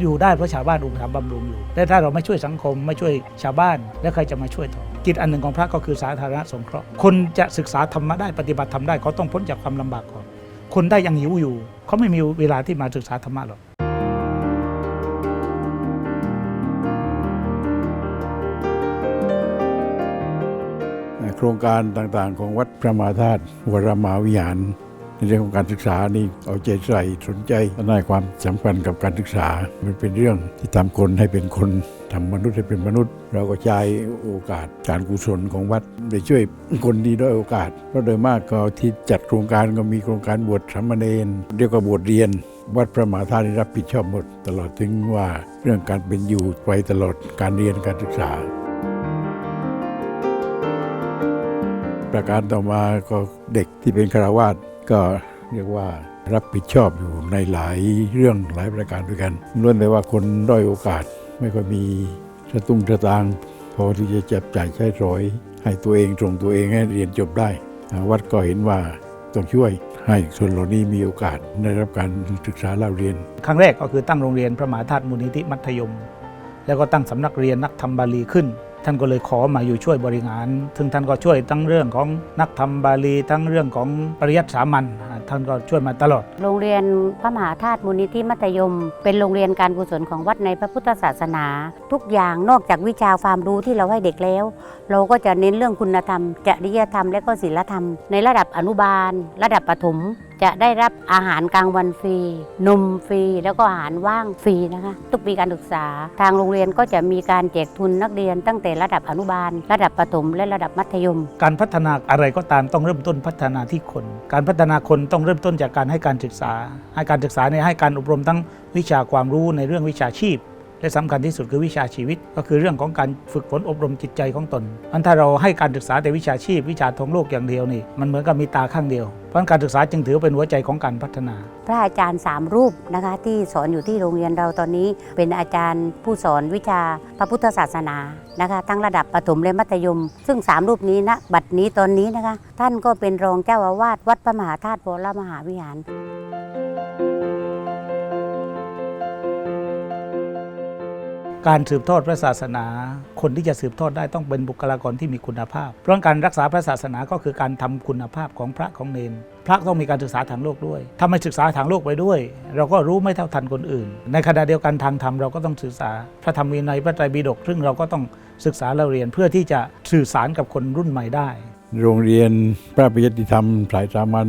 อยู่ได้เพราะชาวบ้านอุปถัมภ์บำรุงอยู่แต่ถ้าเราไม่ช่วยสังคมไม่ช่วยชาวบ้าน แล้วใครจะมาช่วยต่อกิจอันหนึ่งของพระก็คือสาธารณสงเคราะห์คนจะศึกษาธรรมะได้ปฏิบัติธรรมได้เขาต้องพ้นจากความลำบากก่อนคนได้ยังหิวอยู่เขาไม่มีเวลาที่มาศึกษาธรรมะหรอกโครงการต่างๆ ของวัดพระมหาธาตุวรมหาวิหาร ในเรื่องของการศึกษานี่เอาใจใส่สนใจให้ความสำคัญกับการศึกษา มันเป็นเรื่องที่ทำคนให้เป็นคนทำมนุษย์ให้เป็นมนุษย์ เราก็ใช้โอกาสการกุศลของวัดไปช่วยคนดีด้วยโอกาส เพราะโดยมากก็ที่จัดโครงการก็มีโครงการบวชสามเณรเรียกว่าบวชเรียน วัดพระมหาธาตุรับผิดชอบหมด ตลอดถึงว่าเรื่องการเป็นอยู่ไปตลอดการเรียนการศึกษาประการต่อมาก็เด็กที่เป็นคารวาส ก็เรียกว่ารับผิดชอบอยู่ในหลายเรื่องหลายประการด้วยกันล้วนแต่ว่าคนด้อยโอกาสไม่ค่อยมีสตุ้งสตางพอที่จะจับจ่ายใช้สอย ให้ตัวเองส่งตัวเองให้เรียนจบได้ วัดก็เห็นว่าต้องช่วยให้คนเหล่านี้มีโอกาสได้รับการศึกษาเล่าเรียน ครั้งแรกก็คือตั้งโรงเรียนพระมหาธาตุมูลนิธิมัธยม แล้วก็ตั้งสำนักเรียนนักธรรมบาลีขึ้น ท่านก็เลยขอมาอยู่ช่วยบริหาร ซึ่งท่านก็ช่วยทั้งเรื่องของนักธรรมบาลีทั้งเรื่องของปริยัติสามัญท่านก็ช่วยมาตลอด โรงเรียนพระมหาธาตุมูลนิธิมัธยม เป็นโรงเรียนการกุศลของวัดในพระพุทธศาสนา ทุกอย่างนอกจากวิชาความรู้ที่เราให้เด็กแล้ว เราก็จะเน้นเรื่องคุณธรรมจริยธรรมและก็ศีลธรรม ในระดับอนุบาล ระดับประถม จะได้รับอาหารกลางวันฟรี นมฟรี แล้วก็อาหารว่างฟรีนะคะ ทุกปีการศึกษา ทางโรงเรียนก็จะมีการแจกทุนนักเรียน ตั้งแต่ระดับอนุบาล ระดับประถมและระดับมัธยม การพัฒนาอะไรก็ตามต้องเริ่มต้นพัฒนาที่คน การพัฒนาคนต้องเริ่มต้นจากการให้การศึกษา ให้การศึกษาเนี่ยให้การอบรมทั้งวิชาความรู้ในเรื่องวิชาชีพ และสำคัญที่สุดคือวิชาชีวิต ก็คือเรื่องของการฝึกฝนอบรมจิตใจของตนอันถ้าเราให้การศึกษาแต่วิชาชีพ วิชาทองโลกอย่างเดียวนี่มันเหมือนกับมีตาข้างเดียวเพราะการศึกษาจึงถือเป็นหัวใจของการพัฒนา พระอาจารย์สามรูปนะคะที่สอนอยู่ที่โรงเรียนเราตอนนี้ เป็นอาจารย์ผู้สอนวิชาพระพุทธศาสนานะคะทั้งระดับประถมและมัธยม ซึ่งสามรูปนี้ณบัดนี้ตอนนี้นะคะท่านก็เป็นรองเจ้าอาวาสวัดพระมหาธาตุวรมหาวิหาร การสืบทอดพระศาสนา คนที่จะสืบทอดได้ต้องเป็นบุคลากรที่มีคุณภาพ เพราะการรักษาพระศาสนาก็คือการทำคุณภาพของพระของเนนพระต้องมีการศึกษาทางโลกด้วย ถ้าไม่ศึกษาทางโลกไปด้วย เราก็รู้ไม่เท่าทันคนอื่น ในขณะเดียวกันทางธรรมเราก็ต้องศึกษา พระธรรมวินัยพระไตรปิฎกซึ่งเราก็ต้องศึกษาเราเรียนเพื่อที่จะสื่อสารกับคนรุ่นใหม่ได้ โรงเรียนพระปริยติธรรมสายสามัญ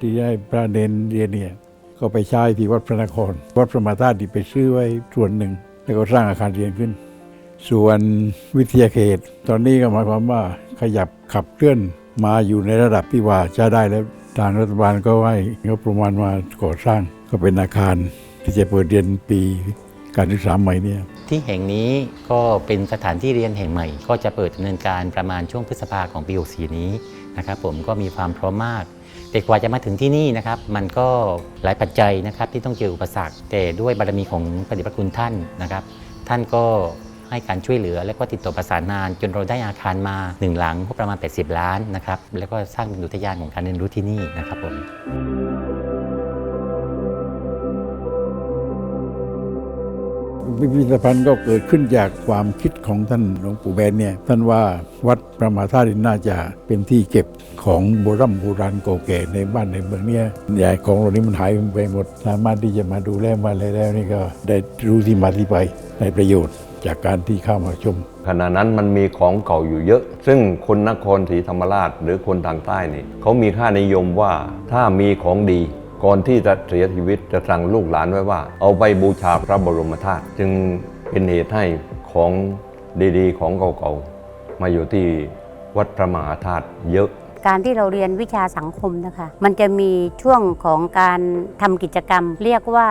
ที่ให้พระเนนเรียนเนี่ยก็ไปใช้ที่วัดพระนคร วัดพระมาธาตุที่ไปซื้อไว้ส่วนหนึ่ง แล้วก็สร้างอาคารเรียนขึ้น ส่วนวิทยาเขต ตอนนี้ก็หมายความว่าขยับขับเคลื่อนมาอยู่ในระดับที่ว่าใช้ได้แล้วทางรัฐบาลก็ให้งบประมาณมาก่อสร้างก็เป็นอาคารที่จะเปิดเรียนปีการศึกษาใหม่เนี่ยที่แห่งนี้ก็เป็นสถานที่เรียนแห่งใหม่ ก็จะเปิดดำเนินการประมาณช่วงพฤษภาของปี64นี้ นะครับผมก็มีความพร้อมมากแต่กว่าจะมาถึงที่นี่นะครับ มันก็หลายปัจจัยนะครับที่ต้องเจออุปสรรค แต่ด้วยบารมีของปฏิบัติคุณท่านนะครับ ท่านก็ให้การช่วยเหลือ และก็ติดต่อประสานงาน จนเราได้อาคารมาหนึ่งหลังประมาณ 80 ล้านนะครับ แล้วก็สร้างเป็นอุทยานของการเรียนรู้ที่นี่นะครับผม พิพิธภัณฑ์ก็เกิดขึ้นจากความคิดของท่านหลวงปู่แบนเนี่ยท่านว่าวัดพระมหาธาตุนี่น่าจะเป็นที่เก็บของโบราณโบราณเก่าแก่ในบ้านในเมืองเนี่ยใหญ่ของเหล่านี้มันหายไปหมด สามารถที่จะมาดูแลมาอะไรแล้วนี่ก็ได้รู้ที่มาที่ไปในประโยชน์จากการที่เข้ามาชม ขณะนั้นมันมีของเก่าอยู่เยอะ ซึ่งคนนครศรีธรรมราช หรือคนทางใต้นี่เขามีค่านิยมว่าถ้ามีของดี ก่อนที่จะเสียชีวิตจะสั่งลูกหลานไว้ว่า เอาไปบูชาพระบรมธาตุจึงเป็นเหตุให้ของดีๆ ของเก่าๆ มาอยู่ที่วัดพระมหาธาตุเยอะการที่เราเรียนวิชาสังคมนะคะ มันจะมีช่วงของการทำกิจกรรม เรียกว่า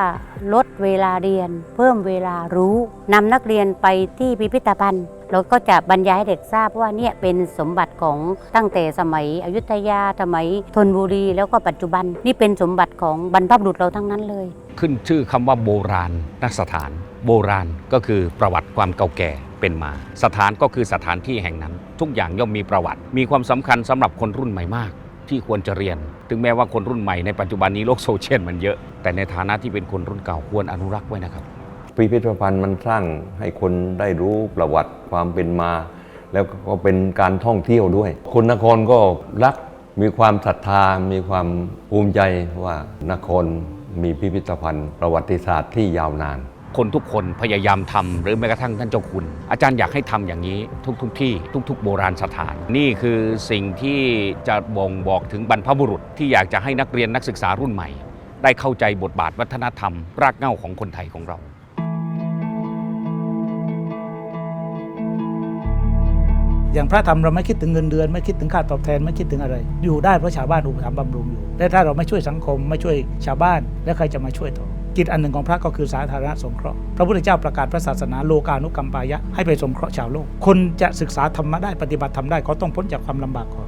ลดเวลาเรียน เพิ่มเวลารู้นำนักเรียนไปที่พิพิธภัณฑ์ เราก็จะบรรยายให้เด็กทราบว่าเนี่ยเป็นสมบัติของตั้งแต่สมัยอยุธยาสมัยธนบุรีแล้วก็ปัจจุบันนี่เป็นสมบัติของบรรพบุรุษเราทั้งนั้นเลย ขึ้นชื่อคำว่าโบราณนสถาน โบราณก็คือประวัติความเก่าแก่เป็นมา สถานก็คือสถานที่แห่งนั้น ทุกอย่างย่อมมีประวัติ มีความสำคัญสำหรับคนรุ่นใหม่มากที่ควรจะเรียน ถึงแม้ว่าคนรุ่นใหม่ในปัจจุบันนี้โลกโซเชียลมันเยอะ แต่ในฐานะที่เป็นคนรุ่นเก่าควรอนุรักษ์ไว้นะครับ พิพิธภัณฑ์มันสร้างให้คนได้รู้ประวัติความเป็นมา แล้วก็เป็นการท่องเที่ยวด้วย คนนครก็รักมีความศรัทธา มีความภูมิใจว่านครมีพิพิธภัณฑ์ ประวัติศาสตร์ที่ยาวนาน คนทุกคนพยายามทำหรือแม้กระทั่งท่านเจ้าคุณ อาจารย์อยากให้ทำอย่างนี้ทุกๆทที่ทุก ๆ โบราณสถาน นี่คือสิ่งที่จะบ่งบอกถึงบรรพบุรุษ ที่อยากจะให้นักเรียนนักศึกษารุ่นใหม่ ได้เข้าใจบทบาทวัฒนธรรม รากเหง้าของคนไทยของเรา อย่างพระธรรมเราไม่คิดถึงเงินเดือน ไม่คิดถึงค่าตอบแทนไม่คิดถึงอะไร อยู่ได้เพราะชาวบ้านอุปถัมภ์บำรุงอยู่และถ้าเราไม่ช่วยสังคมไม่ช่วยชาวบ้าน แล้วใครจะมาช่วยต่อกิจอันหนึ่งของพระก็คือสาธารณสงเคราะห์พระพุทธเจ้าประกาศพระศาสนาโลกานุกัมปายะให้ไปสงเคราะห์ชาวโลก คนจะศึกษาธรรมะได้ปฏิบัติธรรมได้เขาต้องพ้นจากความลำบากก่อน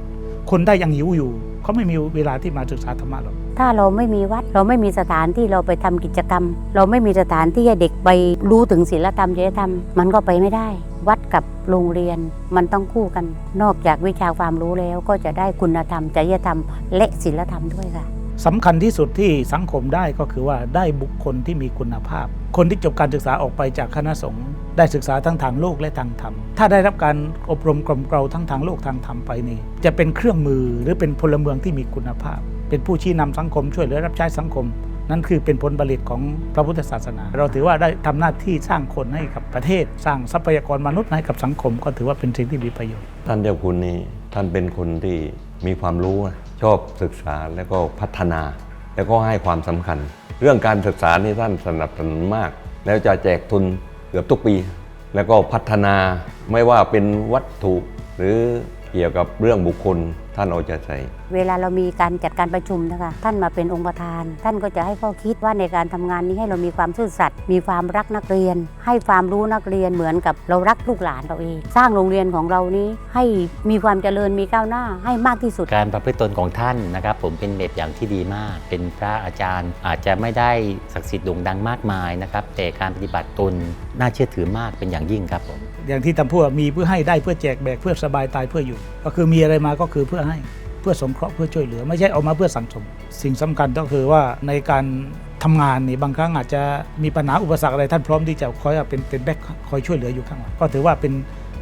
คนได้ยังหิวอยู่ เขาไม่มีเวลาที่มาศึกษาธรรมะหรอกถ้าเราไม่มีวัดเราไม่มีสถานที่เราไปทำกิจกรรม เราไม่มีสถานที่ให้เด็กไปรู้ถึงศีลธรรมจริยธรรม มันก็ไปไม่ได้ วัดกับโรงเรียนมันต้องคู่กัน นอกจากวิชาความรู้แล้วก็จะได้คุณธรรมจริยธรรม และศีลธรรมด้วยค่ะ สำคัญที่สุดที่สังคมได้ก็คือว่าได้บุคคลที่มีคุณภาพ คนที่จบการศึกษาออกไปจากคณะสงฆ์ได้ศึกษาทั้งทางโลกและทางธรรม ถ้าได้รับการอบรมกลมเกลาทั้งทางโลกทางธรรมไปนี่ จะเป็นเครื่องมือหรือเป็นพลเมืองที่มีคุณภาพ เป็นผู้ชี้นำสังคมช่วยเหลือรับใช้สังคม นั่นคือเป็นผลผลิตของพระพุทธศาสนา เราถือว่าได้ทำหน้าที่สร้างคนให้กับประเทศ สร้างทรัพยากรมนุษย์ให้กับสังคม ก็ถือว่าเป็นสิ่งที่มีประโยชน์ ท่านเจ้าคุณนี่ท่านเป็นคนที่มีความรู้นะ ชอบศึกษาแล้วก็พัฒนา แล้วก็ให้ความสำคัญ เรื่องการศึกษานี่ท่านสนับสนุนมาก แล้วจะแจกทุนเกือบทุกปี แล้วก็พัฒนาไม่ว่าเป็นวัตถุหรือเกี่ยวกับเรื่องบุคคลท่านเอาใจใส่ เวลาเรามีการจัดการประชุมนะคะท่านมาเป็นองค์ประธาน ท่านก็จะให้ข้อคิดว่าในการทำงานนี้ให้เรามีความซื่อสัตย์มีความรักนักเรียน ให้ความรู้นักเรียนเหมือนกับเรารักลูกหลานเราเอง สร้างโรงเรียนของเรานี้ให้มีความเจริญมีก้าวหน้าให้มากที่สุด การประพฤติตนของท่านนะครับ ผมเป็นแบบอย่างที่ดีมาก เป็นพระอาจารย์อาจจะไม่ได้ศักดิ์สิทธิ์โด่งดังมากมายนะครับแต่การปฏิบัติตนน่าเชื่อถือมากเป็นอย่างยิ่งครับผมอย่างที่ทำพูดว่ามีเพื่อให้ได้เพื่อแจกแบกเพื่อสบายตายเพื่ออยู่ ก็คือมีอะไรมาก็คือเพื่อให้ เพื่อสงเคราะห์เพื่อช่วยเหลือ ไม่ใช่เอามาเพื่อสังสมสิ่งสำคัญก็คือว่าในการทำงานนี่บางครั้งอาจจะมีปัญหาอุปสรรคอะไรท่านพร้อมที่จะคอยเป็นเป็นแบ็คคอยช่วยเหลืออยู่ข้างหลังก็ถือว่าเป็น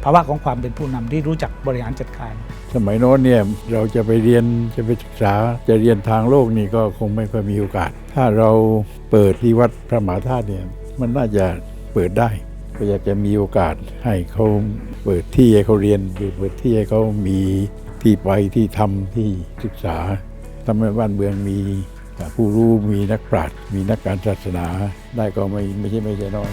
ภาวะของความเป็นผู้นำที่รู้จักบริหารจัดการ สมัยโน้นเนี่ยเราจะไปเรียนจะไปศึกษาจะเรียนทางโลกนี่ก็คงไม่ค่อยมีโอกาส ถ้าเราเปิดที่วัดพระมหาธาตุเนี่ยมันน่าจะเปิดได้ก็อยากจะมีโอกาสให้เขาเปิดที่ให้เขาเรียนหรือเปิดที่ให้เขามี ที่ไปที่ทำที่ศึกษาทำให้บ้านเมืองมีผู้รู้มีนักปราชญ์มีนักการศาสนาได้ก็ไม่ไม่ใช่ไม่ใช่น้อย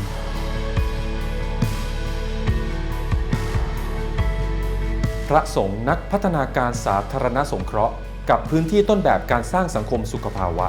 พระสงฆ์นักพัฒนาการสาธารณสงเคราะห์ กับพื้นที่ต้นแบบการสร้างสังคมสุขภาวะ